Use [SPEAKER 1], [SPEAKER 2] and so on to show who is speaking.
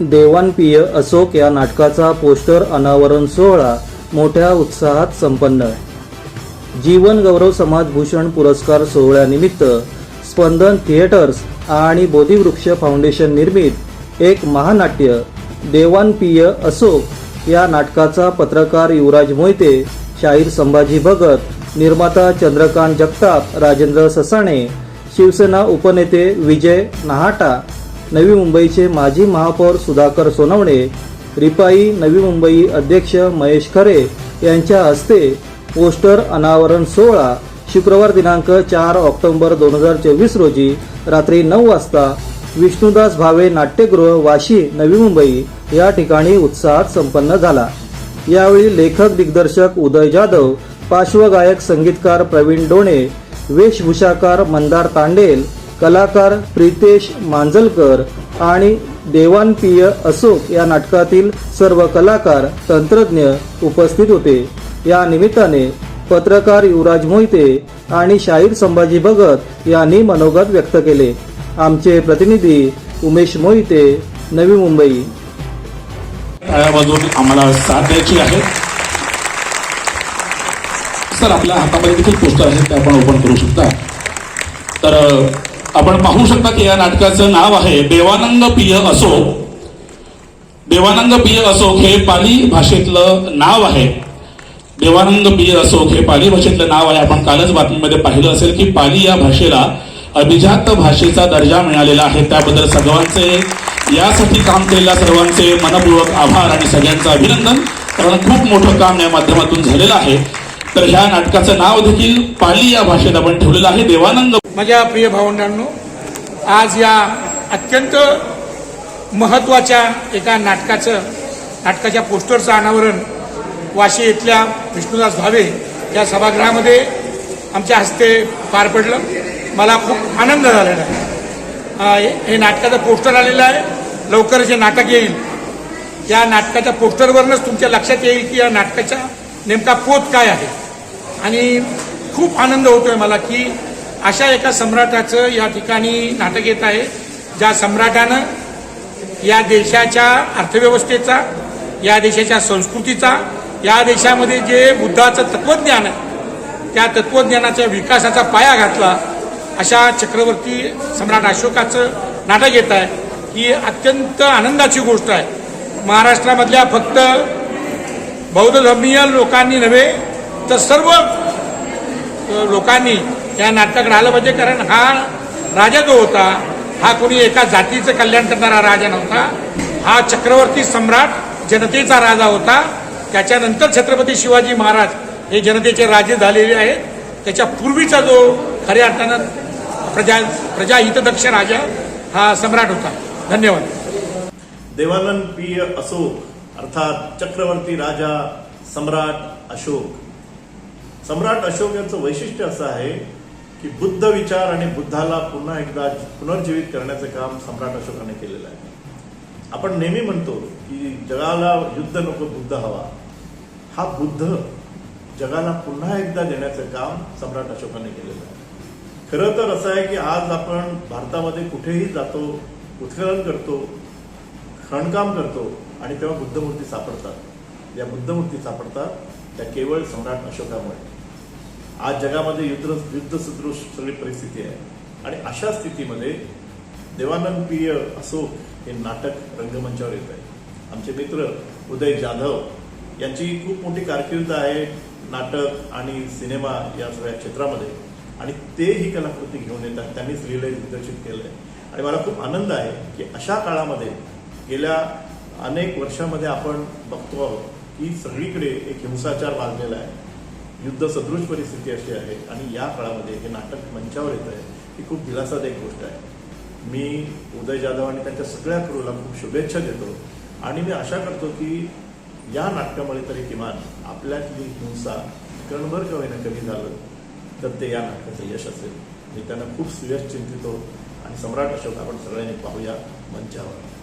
[SPEAKER 1] देवानपिय अशोक या नाटकाचा पोस्टर अनावरण सोहळा मोठ्या उत्साहात संपन्न. जीवन गौरव समाजभूषण पुरस्कार सोहळ्यानिमित्त स्पंदन थिएटर्स आणि बोधिवृक्ष फाउंडेशन निर्मित एक महानाट्य देवानपिय अशोक या नाटकाचा पत्रकार युवराज मोहिते शाहीर संभाजी भगत निर्माता चंद्रकांत जगताप राजेंद्र ससाणे शिवसेना उपनेते विजय नाहाटा नवी मुंबईचे माजी महापौर सुधाकर सोनवणे रिपाई नवी मुंबई अध्यक्ष महेश खरे यांच्या हस्ते पोस्टर अनावरण सोहळा शुक्रवार दिनांक चार ऑक्टोबर दोन हजार चोवीस रोजी रात्री नऊ वाजता विष्णुदास भावे नाट्यगृह वाशी नवी मुंबई या ठिकाणी उत्साहात संपन्न झाला. यावेळी लेखक दिग्दर्शक उदय जाधव पार्श्वगायक संगीतकार प्रवीण डोणे वेशभूषाकार मंदार तांडेल कलाकार प्रितेश मांजलकर आणि देवानप्रिय अशोक या नाटकातील सर्व कलाकार तंत्रज्ञ उपस्थित होते. या निमित्ताने पत्रकार युवराज मोहिते आणि शाहीर संभाजी भगत यांनी मनोगत व्यक्त केले. आमचे प्रतिनिधी उमेश मोहिते नवी मुंबई.
[SPEAKER 2] टाळ्या आम्हाला साथ द्यायची आहे. सर आपल्या हातामध्ये देखील पोस्टर आहेत ते आपण ओपन करू शकता. तर आपण पाहू शकता की या नाटकाचं नाव आहे देवानंद पिय असो. देवानंद पिय अशोक हे पाली भाषेतलं नाव आहे. देवानंद पिय असो हे पाली भाषेतलं नाव आहे. आपण कालच बातमीमध्ये पाहिलं असेल की पाली या भाषेला अभिजात भाषेचा दर्जा मिळालेला आहे. त्याबद्दल सर्वांचे यासाठी काम केलेल्या सर्वांचे मनपूर्वक आभार आणि सगळ्यांचं अभिनंदन. कारण खूप मोठं काम या माध्यमातून झालेलं आहे. तर ह्या नाटकाचं नाव देखील पाली या भाषेत आपण ठेवलेलं आहे. देवानंद
[SPEAKER 3] माझ्या प्रिय भावंडांनो आज या अत्यंत महत्त्वाच्या एका नाटकाचं नाटकाच्या पोस्टरचं अनावरण वाशी इथल्या विष्णुदास भावे या सभागृहामध्ये आमच्या हस्ते पार पडलं. मला खूप आनंद झालेला आहे. हे- हे नाटकाचं पोस्टर आलेलं आहे. लवकरच हे नाटक येईल या नाटकाच्या पोस्टरवरूनच तुमच्या लक्षात येईल की या नाटकाचा नेमका पोत काय आहे. आणि खूप आनंद होतोय मला की अशा एका सम्राटाचं या ठिकाणी नाटक येत आहे ज्या सम्राटानं या देशाच्या अर्थव्यवस्थेचा या देशाच्या संस्कृतीचा या देशामध्ये जे बुद्धाचं तत्वज्ञान आहे त्या तत्वज्ञानाच्या विकासाचा पाया घातला अशा चक्रवर्ती सम्राट अशोकाचं नाटक येत आहे. ही अत्यंत आनंदाची गोष्ट आहे. महाराष्ट्रामधल्या फक्त बौद्ध धर्मीय लोकांनी नव्हे तर सर्व लोकांनी त्या नाटकाकडे आलं पाहिजे कारण हा राजा जो होता हा कोणी एका जातीचं कल्याण करणारा राजा नव्हता. हा चक्रवर्ती सम्राट जनतेचा राजा होता. त्याच्यानंतर छत्रपती शिवाजी महाराज हे जनतेचे राजे झालेले आहेत. त्याच्या पूर्वीचा जो खऱ्या अर्थानं प्रजा प्रजाहितदक्ष राजा हा सम्राट होता. धन्यवाद.
[SPEAKER 4] देवानंद प्रिय अशोक अर्थात चक्रवर्ती राजा सम्राट अशोक. सम्राट अशोक यांचं वैशिष्ट्य असं आहे की बुद्ध विचार आणि बुद्धाला पुन्हा एकदा पुनर्जीवित करण्याचं काम सम्राट अशोकाने केलेलं आहे. आपण नेहमी म्हणतो की जगाला युद्ध नको बुद्ध हवा. हा बुद्ध जगाला पुन्हा एकदा देण्याचं काम सम्राट अशोकाने केलेलं आहे. खरं तर असं आहे की आज आपण भारतामध्ये कुठेही जातो उत्खनन करतो खणकाम करतो आणि तेव्हा बुद्धमूर्ती सापडतात. या बुद्धमूर्ती सापडतात त्या केवळ सम्राट अशोकामुळे. आज जगामध्ये युद्ध युद्ध सदृश सगळी परिस्थिती आहे. आणि अशा स्थितीमध्ये देवानंद प्रिय असो हे नाटक रंगमंचावर येत आहे. आमचे मित्र उदय जाधव यांची खूप मोठी कारकीर्द आहे नाटक आणि सिनेमा या सगळ्या क्षेत्रामध्ये. आणि ते ही कलाकृती घेऊन येतात. त्यांनीच लिहिलंय दिग्दर्शित केलंय. आणि मला खूप आनंद आहे की अशा काळामध्ये गेल्या अनेक वर्षामध्ये आपण बघतो आहोत की सगळीकडे एक हिंसाचार वाढलेला आहे. युद्ध सदृश परिस्थिती अशी आहे आणि या काळामध्ये हे नाटक मंचावर येत आहे ही खूप दिलासादायक गोष्ट आहे. मी उदय जाधव आणि त्यांच्या सगळ्या क्रूला खूप शुभेच्छा देतो आणि मी आशा करतो की या नाटकामुळे तरी किमान आपल्यातली हिंसा कणभर का होईना कमी झालं तर ते या नाटकाचं यश असेल. मी त्यांना खूप सुयश चिंतितो आणि सम्राट अशोक आपण सगळ्यांनी पाहूया मंचावर.